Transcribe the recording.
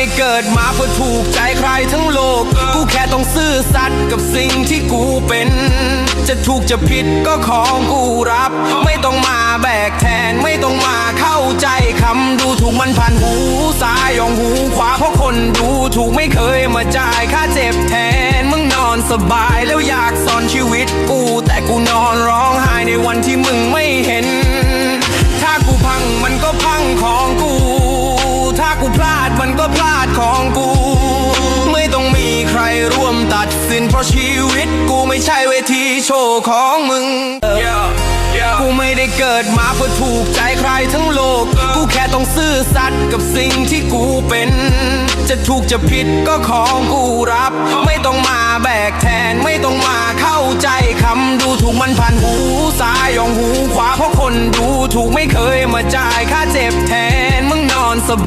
ได้เกิดมาเพื่อถูกใจใครทั้งโลก กูแค่ต้องซื่อสัตย์กับสิ่งที่กูเป็น จะถูกจะผิดก็ของกูรับ ไม่ต้องมาแบกแทนไม่ต้องมาเข้าใจคำดูถูกมันผ่านหูซ้ายยองหูขวาเพราะคนดูถูกไม่เคยมาจ่ายค่าเจ็บแทนมึงนอนสบายแล้วอยากสอนชีวิตกู แต่กูนอนร้องไห้ในวันที่มึงไม่ ชีวิตกูไม่ใช่เวทีโชว์ของมึงกูไม่ได้เกิดมาเพื่อถูกใจใครทั้งโลก กูแค่ต้องซื่อสัตย์กับสิ่งที่กูเป็น จะถูกจะผิดก็ของกูรับ ไม่ต้องมาแบกแทนไม่ต้องมาเข้าใจคำดูถูกมันผ่านหูซ้ายยองหูขวาเพราะคนดูถูกไม่เคยมาจ่ายค่าเจ็บแทนมึงนอนสบ